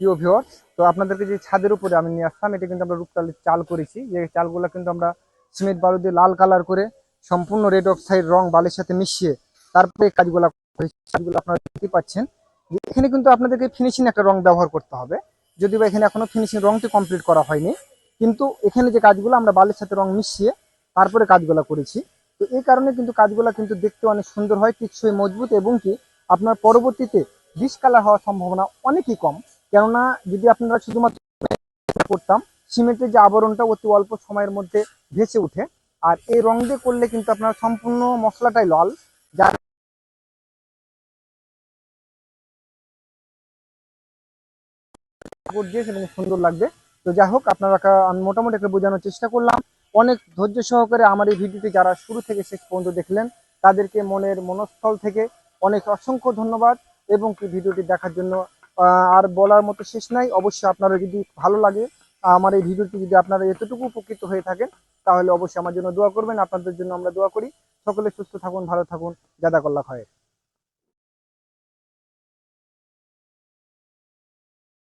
প্রিয় ভিওর তো আপনাদেরকে যে ছাদের উপরে আমি নিয়ে আসলাম, এটা কিন্তু আমরা রূপকালের চাল করেছি। যে চালগুলো কিন্তু আমরা সিমেন্ট বালু দিয়ে লাল কালার করে সম্পূর্ণ রেড অক্সাইড রং বালির সাথে মিশিয়ে তারপরে কাজগুলো কাজগুলো আপনারা দেখতে পাচ্ছেন। এখানে কিন্তু আপনাদেরকে ফিনিশিং একটা রং ব্যবহার করতে হবে। যদিও বা এখানে এখনও ফিনিশিং রংটি কমপ্লিট করা হয়নি, কিন্তু এখানে যে কাজগুলো আমরা বালির সাথে রং মিশিয়ে তারপরে কাজগুলো করেছি। তো এই কারণে কিন্তু কাজগুলো কিন্তু দেখতে অনেক সুন্দর হয়, টিকসই, মজবুত এবং কি আপনার পরবর্তীতে ডিসকালার হওয়ার সম্ভাবনা অনেকই কম। কেননা যদি আপনারা শুধুমাত্র করতাম, সিমেন্টের যে আবরণটা অতি অল্প সময়ের মধ্যে ভেসে ওঠে, আর এই রং দিয়ে করলে কিন্তু আপনার সম্পূর্ণ মশলাটাই লাল, যার সুন্দর লাগবে। তো যাই হোক, আপনারা আমি মোটামুটি একটা বোঝানোর চেষ্টা করলাম। অনেক ধৈর্য সহকারে আমার এই ভিডিওটি যারা শুরু থেকে শেষ পর্যন্ত দেখলেন, তাদেরকে মনের মনস্থল থেকে অনেক অসংখ্য ধন্যবাদ এবং কি ভিডিওটি দেখার জন্য আর বলার মতো শেষ নাই। অবশ্যই আপনারা যদি ভালো লাগে আমার এই ভিডিওটি যদি আপনারা এতটুকু উপকৃত হয়ে থাকেন, তাহলে অবশ্যই আমার জন্য দোয়া করবেন। আপনাদের জন্য আমরা দোয়া করি। সকলে সুস্থ থাকুন, ভালো থাকুন। জাদা কল্লা খায়